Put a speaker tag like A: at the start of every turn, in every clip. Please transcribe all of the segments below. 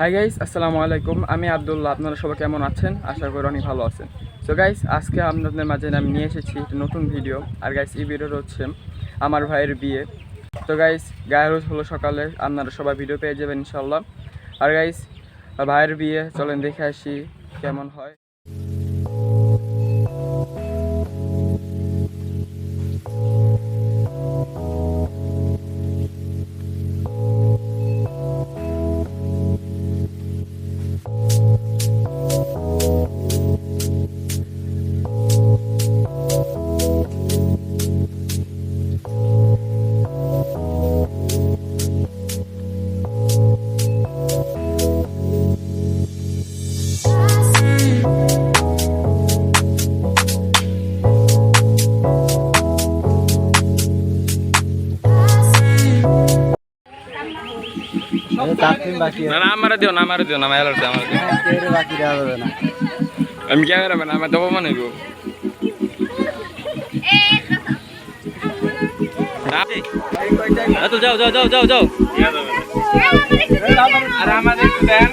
A: Hi guys আসসালামু আলাইকুম। আমি আবদুল্লাহ, আপনারা সবাই কেমন আছেন? আশা করি অনেক ভালো আছেন। সো গাইস আজকে আপনাদের মাঝে আমি নিয়ে এসেছি একটা নতুন ভিডিও আর গাইস এই ভিডিওটা হচ্ছে আমার ভাইয়ের বিয়ে। তো গাইস গায়ের রোজ হলো সকালে, আপনারা সবাই ভিডিও পেয়ে যাবেন ইনশাল্লাহ আর গাইস ভাইয়ের বিয়ে, চলেন দেখে আসি কেমন হয়। না না আমার দিও না আমার দিও না আমার দিও আমার দিও। আমি কে করবে না? আমার দেবো মানে গো
B: যাও যাও যাও যাও যাও।
A: আর আমাদের দেন।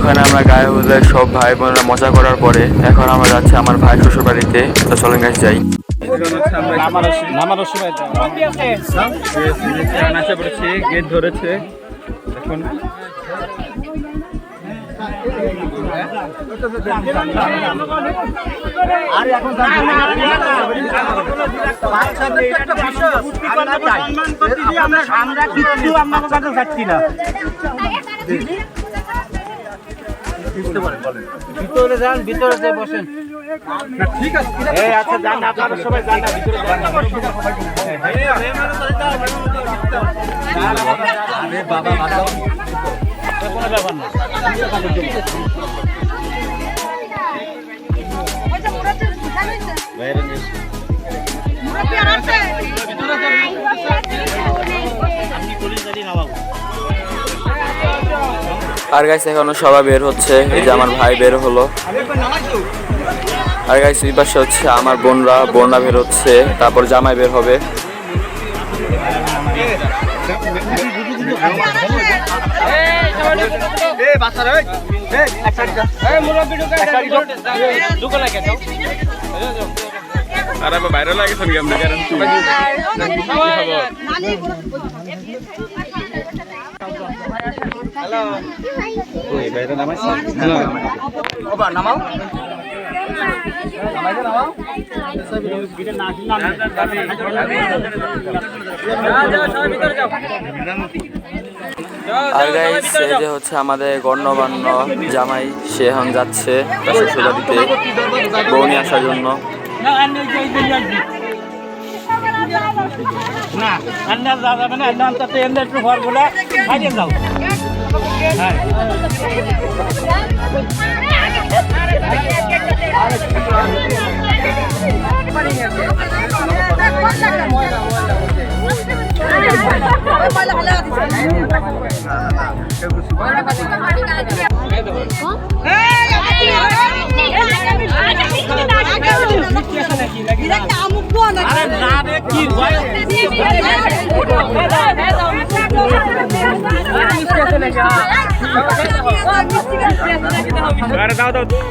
A: ওখানে আমরা গায়ে হলে সব ভাই বোনরা মজা করার পরে এখন আমরা যাচ্ছি আমার ভাই শ্বশুর বাড়িতে। তো চলেন গাইস যাই। গেট ধরেছে। এখন
B: আমরা কাছে যাচ্ছি না। ভিতরে যান ভিতরে যে বসেন। ঠিক আছে এই আচ্ছা যান আপনারা সবাই যান না ভিতরে যান। আরে বাবা বাঁচাও কোনো ব্যাপার না। বাইরে নিয়ে
A: আর গাইস এখনও সবাই বের হচ্ছে। এই যে আমার ভাই বের হলো। আর গাইস এই পাশে হচ্ছে আমার বোনরা। বোনরা বের হচ্ছে। তারপর জামাই বের হবে। আর বাইরে আমরা গ্যারান্টি
C: গাইস যে হচ্ছে আমাদের গণ্যমান্য জামাই, সে এখন যাচ্ছে শ্বশুরবাড়িতে বউ নিয়ে আসার জন্য।
D: না আন্দাজ যাবে না আন্দাজ তো এমনি একটু ঘর বলে বাইরে যাও। কি আরে দাও দাও আরে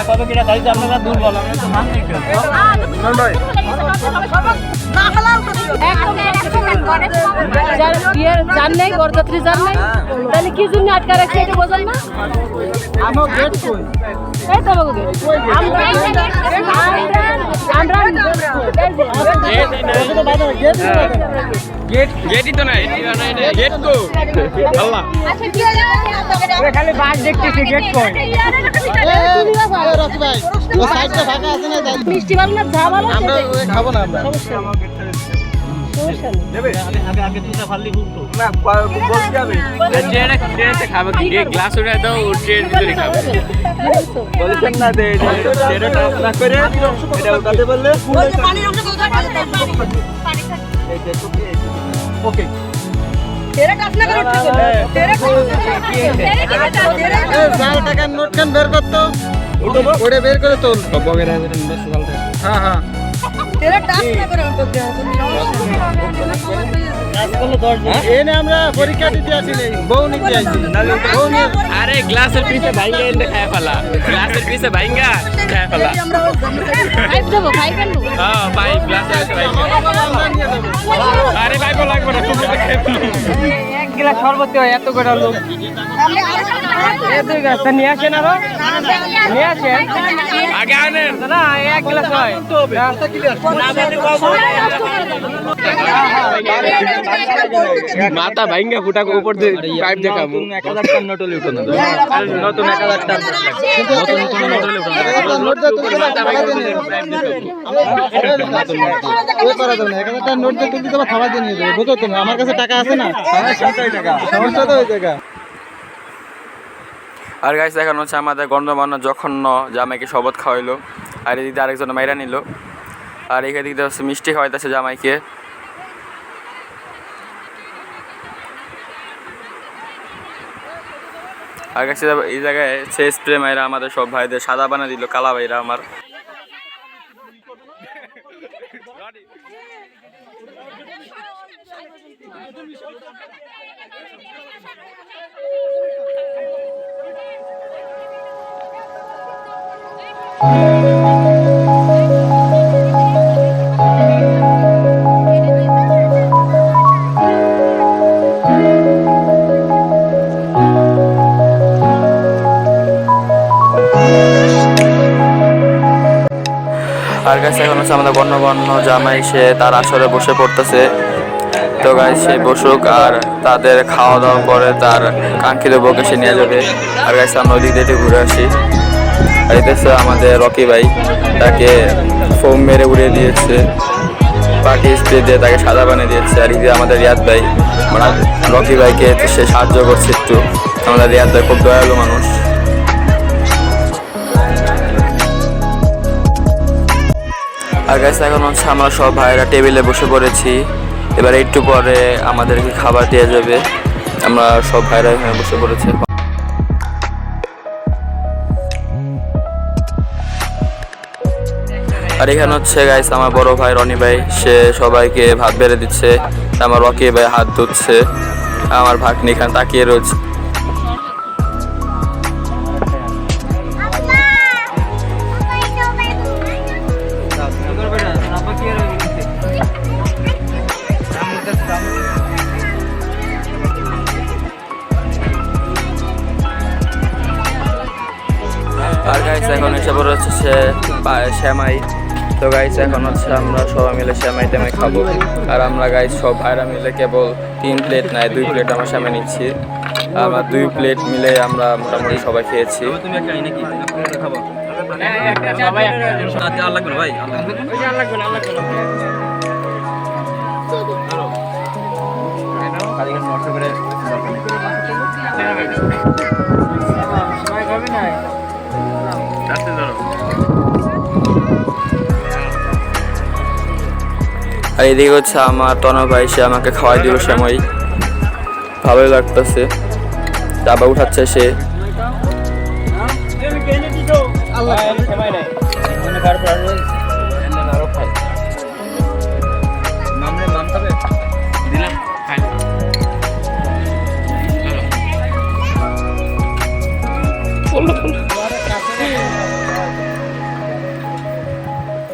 D: কবে কিনা গাড়িতে আপনারা দুর্বল আমরা তো মান দেখতে
E: যার নেই বরযাত্রী যান নেই তাহলে কি জন্য আটকা রাখছে এটা বোঝাই না
D: আমার গেট কই
E: এই তো বাবু আমরা আমরা
D: গেট
C: গেটই তো নাই। গেট তো। আল্লাহ।
D: খালি বাস দেখতেছি গেট কই?
E: মিষ্টি ভালো না ঝা ভালো আমরা
D: খাব না আমরা।
E: সমস্যা
C: গ্লাস উঠে দাও ট্রেন ভিতরে খাবে। বলেছেন না যে ট্রেনে না করে এটা উঠাতে বললে
D: ওকে টাকার নোট খান বের করতো ওটা বের করে তোল হ্যাঁ হ্যাঁ এনে আমরা পরীক্ষা দিতে আসিনি বউ নিতে আসি
C: আরে গ্লাসের পিছে ভাইঙ্গা এনে খায় ফেলা গ্লাসের পিছে ভাইঙ্গা খায় ফেলা
E: দেবো
C: হ্যাঁ পাইপ গ্লাসের পিছে ভাইঙ্গা আরে
D: এক গ্লাস এত করে লোক। এত গ্লাস নিয়ে আসেন আরও। নিয়ে আসেন।
C: আগে আনেন।
D: না এক গ্লাস হয়।
C: মাথা ভাইঙ্গা ফুটা উপর দিয়ে পাইপ দেখাম এক হাজার টান নতুন এক হাজার টান নতুন কোন না
D: নোট দাও তুমি
C: দিয়ে
D: নোট দিয়ে তুমি তোমার খাবার দিয়ে নিয়ে যাবে। বুঝো তুমি আমার কাছে টাকা আছে না।
C: আর গাইস দেখানো হচ্ছে আমাদের গন্ধমান্য জঘন্য জামাইকে শপথ খাওয়াইলো। আর এদিকে আরেকজন মাইরা নিল। আর এখানে দিকে হচ্ছে মিষ্টি খাওয়াইতেছে জামাইকে। আর কাছে এই জায়গায় সে স্প্রে মাইরা আমাদের সব ভাইদের সাদা বানা দিল, কালা ভাইরা আমার। আর কাছে এখন হচ্ছে আমাদের গণ্যগণ্য জামাই, সে তার আসরে বসে পড়তেছে। তো গাই সে বসুক আর তাদের খাওয়া দাওয়া করে তার কাঙ্ক্ষিত বউকে সে নিয়ে যাবে। আর গাইছে আমরা ওদিক দিয়ে ঘুরে আসি। আর এদেশে আমাদের রকি ভাই, তাকে ফোম মেরে উড়িয়ে দিয়েছে। পার্টি স্প্রে দিয়ে তাকে সাদা বানিয়ে দিয়েছে। আর এদিকে আমাদের রিয়াদ ভাই মানে রকি ভাইকে সে সাহায্য করছে একটু। আমাদের রিয়াদ ভাই খুব দয়ালু মানুষ। আর গাছ এখন হচ্ছে আমরা সব ভাইরা টেবিলে বসে পড়েছি। এবার একটু পরে আমাদেরকে খাবার দেওয়া যাবে। আমরা সব ভাইরা এখানে বসে পড়েছি। আর এখানে হচ্ছে গাইস আমার বড় ভাই রনি ভাই, সে সবাইকে ভাত বেড়ে দিচ্ছে, আমার রকি ভাই হাত ধুচ্ছে, আমার ভাগ্নি এখানে তাকিয়ে রয়েছে।
B: আর
C: গাইস এখন এসে পড়ে হচ্ছে সে শ্যামাই। তো গাইস এখন হচ্ছে আমরা সবাই মিলে শ্যামাই টামাই খাব। আর আমরা গাইস সব ভাইরা মিলে কেবল তিন প্লেট নাই দুই প্লেট আমরা শ্যামাই নিচ্ছি। আমরা দুই প্লেট মিলে আমরা মোটামুটি সবাই খেয়েছি।
B: তুমি একটা নাকি খাব
D: সবাই
B: আর লাগবে না ভাই
C: আর এদিকে হচ্ছে আমার তনু ভাই, সে আমাকে খাওয়াই দিল সময়। ভালোই লাগতেছে। আবার উঠাচ্ছে সে।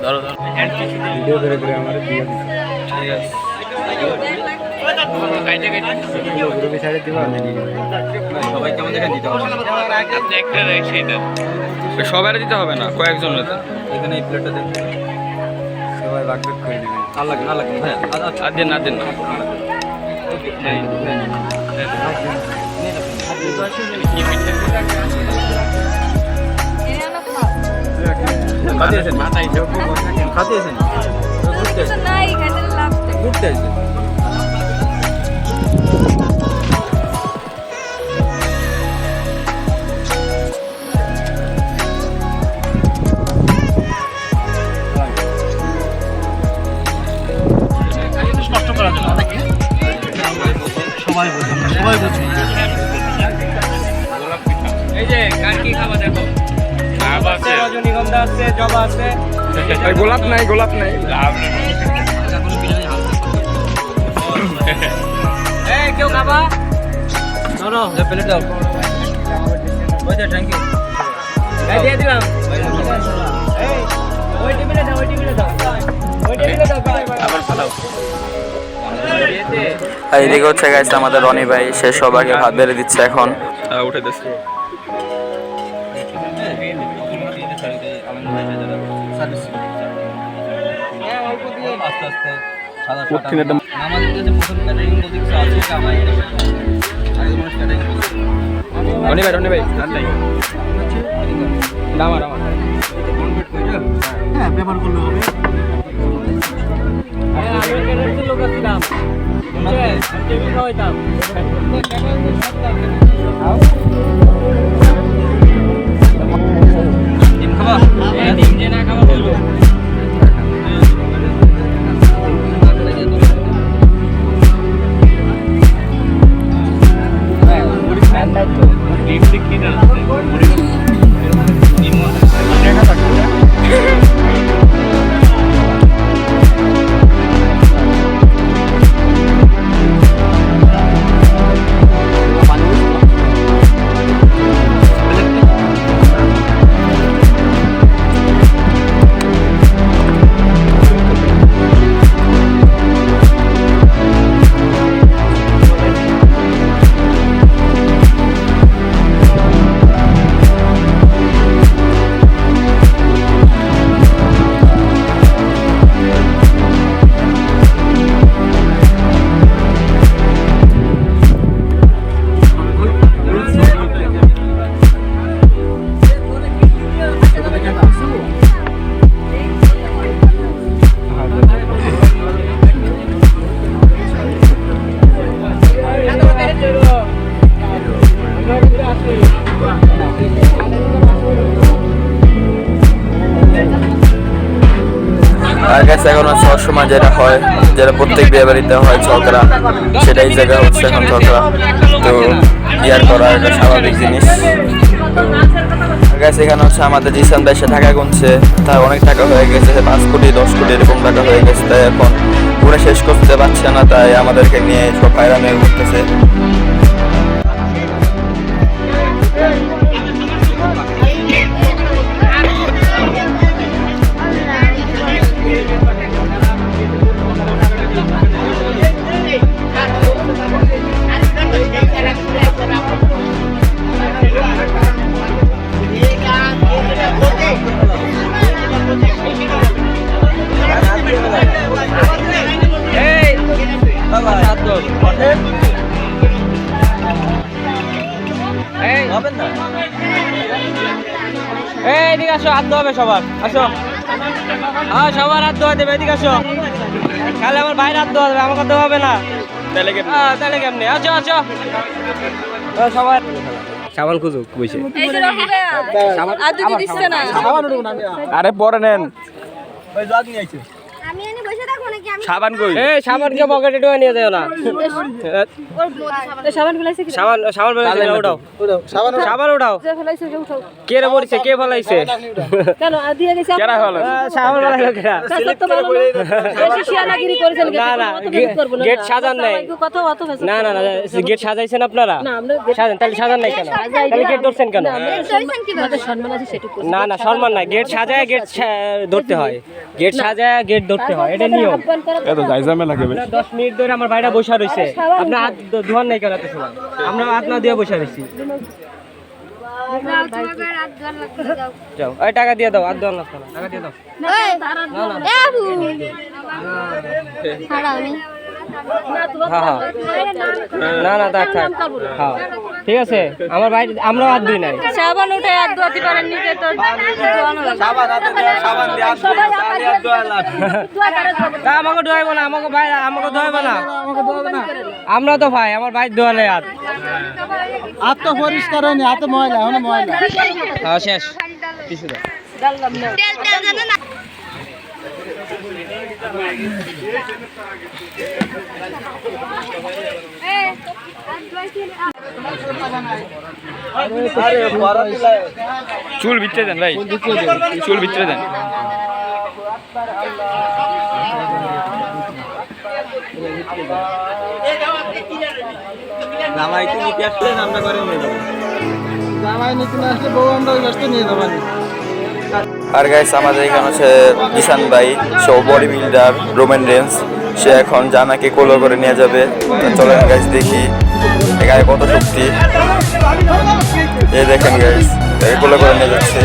B: ধরো ভিডিও করে করে আমার দিয়ে সবাই দিতে হবে
C: সবাই দিতে হবে না কয়েকজন
B: এখানে এই প্লেটটা সবাই ভাগ ভাগ করে হ্যাঁ আচ্ছা।
C: আর দেন না দেন না।
B: খাতে আছেন খাতে আছেন ঘুরতে আছেন সবাই বুঝুন সবাই বুঝুন
D: এই যে কার কি খাবার দেখো? আছে রজনীগন্ধা আছে জবা আছে
C: গোলাপ নাই। গোলাপ নাই।
D: এই কেউ খাবা?
B: ধরো প্লেট দাও। ওই যে থ্যাংক ইউ
D: এই দিয়ে দিলাম। এই ওই টেবিলে দাও ওই টেবিলে দাও। ওই টেবিলে দাও আবার ফালাও।
C: আর এদিকে হচ্ছে গাইছে আমাদের রনি ভাই সে সবাইকে ভাত বেড়ে দিচ্ছে এখন। উঠে দিচ্ছে
D: হ্যাঁ
B: আস্তে আস্তে সাদা
C: একদম।
B: আমাদের কাছে প্রথম ক্যাটারিং বলতে কিছু আছে কি আমার আগে মানুষ ক্যাটারিং
C: রনি ভাই রনি ভাই আমার আমার
B: হ্যাঁ ব্যবহার করলে হবে।
D: হ্যাঁ আমি কেন লোক ছিলাম টেবিল খাওয়াইতাম
B: ডিম খাবা?
D: ডিম। যে না খাওয়া বলব।
C: যেটা হয়, যেটা প্রত্যেক বিয়ে বাড়িতে হয় ঝগড়া, সেটাই জায়গা হচ্ছে এখন ঝগড়া। তো বিয়ার করা একটা স্বাভাবিক জিনিস। গাছ এখানে হচ্ছে আমাদের জিসান দেশে টাকা গুনছে। তার অনেক টাকা হয়ে গেছে পাঁচ কোটি, দশ কোটি এরকম টাকা হয়ে গেছে। তাই এখন পুরো শেষ করতে পারছে না, তাই আমাদেরকে নিয়ে সব হয়রানি মেয়ে ঘুরতেছে
D: আসো হাত ধোয়াবে সবার। আসো। হ্যাঁ সবার হাত ধোয়া দেবে এদিকে আসো। খালি আমার ভাইয়ের হাত ধোয়া দেবে আমাকে ধোয়াবে না?
C: তাহলে কি
D: হ্যাঁ তাহলে কেমনি? আসো আসো। ও, সাবান খুঁজুক বুঝছে
E: আর দুটো দিচ্ছে না।
C: আরে পরে নেন
A: আমি এনে বসে থাকব নাকি আমি
C: সাবান কই?
D: এই সাবানকে পকেটে ঢুকে নিয়ে যাও না।
E: সাবান ফেলাইছে কি
D: সাবান সাবান ফেলাইছে উঠাও। সাবান উঠাও।
E: যে ফেলাইছে যে উঠাও।
D: কে রে পড়ছে কে ফেলাইছে?
E: কেন? আর দিয়ে গেছে
C: কেরা হলো
D: সাবান ফেলাইলো কেরা?
E: তো ভালো না। বেশি শিয়ানাগিরি করেছেন
D: না, না। গেট সাজান নাই।
E: কত অত
D: না না না গেট সাজাইছেন আপনারা?
E: না আমরা
D: সাজান তাহলে সাজান নাই কেন? তাহলে গেট ধরছেন কেন?
E: না, সম্মান- আছে সেটুকু।
D: না না সম্মান নাই। গেট সাজায় গেট ধরতে হয়। গেট সাজায় গেট ধরতে হয়। এটা নিয়ম।
C: এত জাইজামে লাগে
D: আপনার দশ মিনিট ধরে আমার ভাইটা বসে রইছে। আপনার হাত ধোয়ার নাই কেন এত সময়? আমরা হাত না দিয়ে বসে রয়েছি
A: যাও। লাগবে
D: ওই টাকা দিয়ে দাও হাত ধোয়ার লাগতো টাকা দিয়ে দাও।
A: এই এ আবু। হাড়া আমি
D: হ্যাঁ হ্যাঁ। না না থাক। থাক হ্যাঁ। ঠিক আছে আমার ভাই আমরাও হাত ধুই নাই।
E: সাবান উঠে আর ধোয়াতে পারেন নিজে তো
D: আমাকে ধোয়াইবো না আমাকে ভাই আমাকে না। আমরা তো ভাই আমার ভাই নেই হাত।
F: হাত তো পরিষ্কার হয়নি হাতে ময়লা এখন ময়লা।
D: হ্যাঁ শেষ। কিছু
A: না?
C: চুল ভিতরে দেন ভাই। চুল ভিতরে দেন।
B: জামাই কি নিতে আসলেন আমরা করে নিয়ে যাব?
F: জামাই নিতে না আসলে বউ আমরা ওই নিয়ে যাব।
C: আর গাইস আমাদের এখানে হচ্ছে কিষান ভাই, so body builder Romain range সে এখন জানাকে কোলো করে নিয়ে যাবে। চলেন গাইস দেখি গায়ে কত শক্তি। এই দেখেন গাইস কোলো করে নিয়ে যাচ্ছে।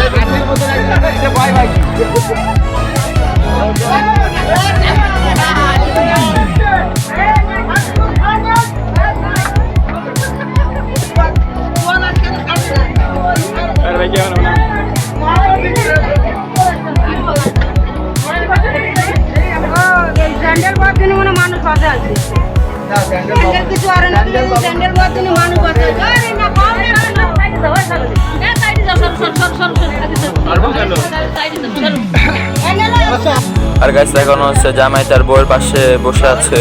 C: হচ্ছে জামাই তার বউয়ের পাশে বসে আছে।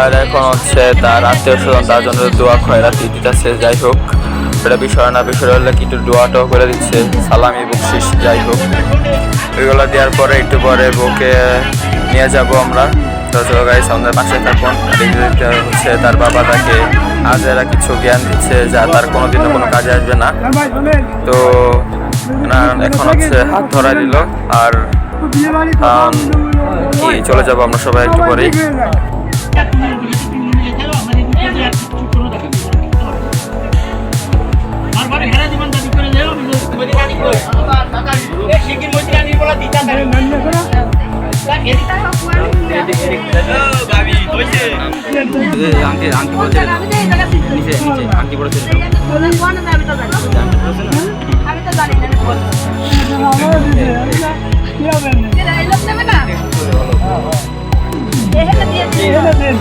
C: আর এখন হচ্ছে তার আত্মীয় স্বজন, তার জন্য দোয়া খয়রাতি দিতেছে, যাই হোক। এটা বিষয় না, বিষয় হলে কিন্তু দোয়াটাও করে দিচ্ছে। সালামি বকশিস, যাই হোক। এগুলো দেওয়ার পরে একটু পরে বউকে নিয়ে যাব আমরা। গাইস আমাদের পাশে থাকুন। হচ্ছে তার বাবা তাকে আজ এরা কিছু জ্ঞান দিচ্ছে যা তার কোনোদিনও কোনো কাজে আসবে না। তো এখন হচ্ছে হাত ধরা দিল। আর চলে যাব আমরা সবাই একটু পরেই। আংটি আংটি বলছে নিচে নিচে আংটি বলেছে।
E: আমি তো জানি না এই লোক নেবে না এখানে দিয়ে দিন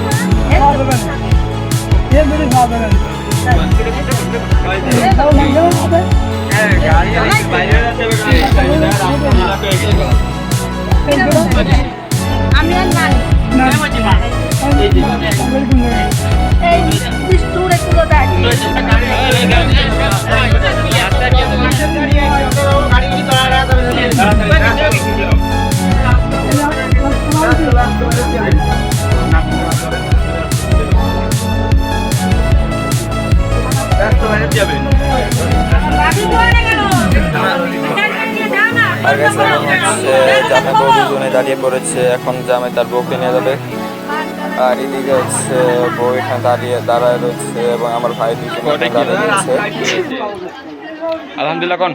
E: আমি আর নাই
C: বউ দুজনে দাঁড়িয়ে পড়েছে এখন জামাই তার বউকে নিয়ে যাবে। আর এদিকে হচ্ছে বউ এখানে দাঁড়িয়ে দাঁড়ায় রয়েছে এবং আমার ভাই দুজনে দাঁড়িয়ে রয়েছে। আলহামদুলিল্লাহ কোন।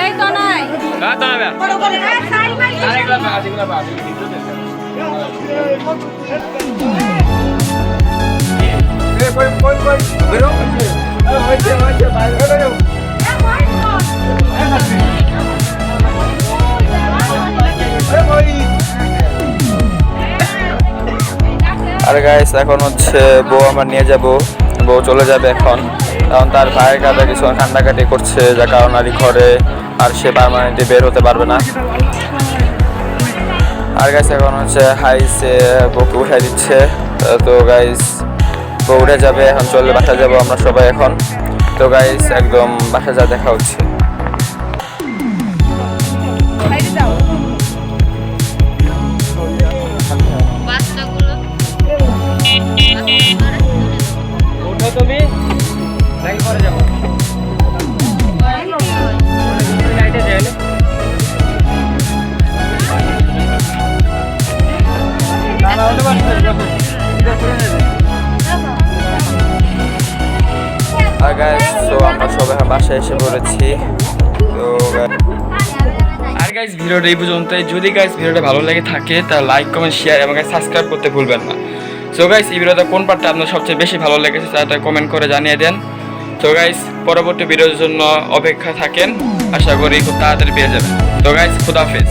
E: এই তো নাই বড়
C: আর গাইস এখন হচ্ছে বউ আমার নিয়ে যাব। বউ চলে যাবে এখন। কারণ তার ভাইয়ের কাছে কিছু কান্নাকাটি করছে, যার কারণ আর ঘরে আর সে পারমানেন্টলি বের হতে পারবে না। আর গাইস এখন হচ্ছে হাইসে বউকে উঠাই দিচ্ছে। তো গাইস বউ উঠে যাবে, এখন চলে বাসা যাব আমরা সবাই এখন। তো গাইস একদম বাসা যা দেখা হচ্ছে। এসে পড়েছি। তো আর গাইজ ভিডিওটা এই পর্যন্তই। যদি গাইজ ভিডিওটা ভালো লেগে থাকে তা লাইক কমেন্ট শেয়ার এবং সাবস্ক্রাইব করতে ভুলবেন না। সো গাইজ এই ভিডিওটা কোন পার্টটা আপনার সবচেয়ে বেশি ভালো লেগেছে তাটা কমেন্ট করে জানিয়ে দেন। তো গাইজ পরবর্তী ভিডিওর জন্য অপেক্ষা থাকেন। আশা করি খুব তাড়াতাড়ি পেয়ে যাবেন। তো গাইজ খুদাফেজ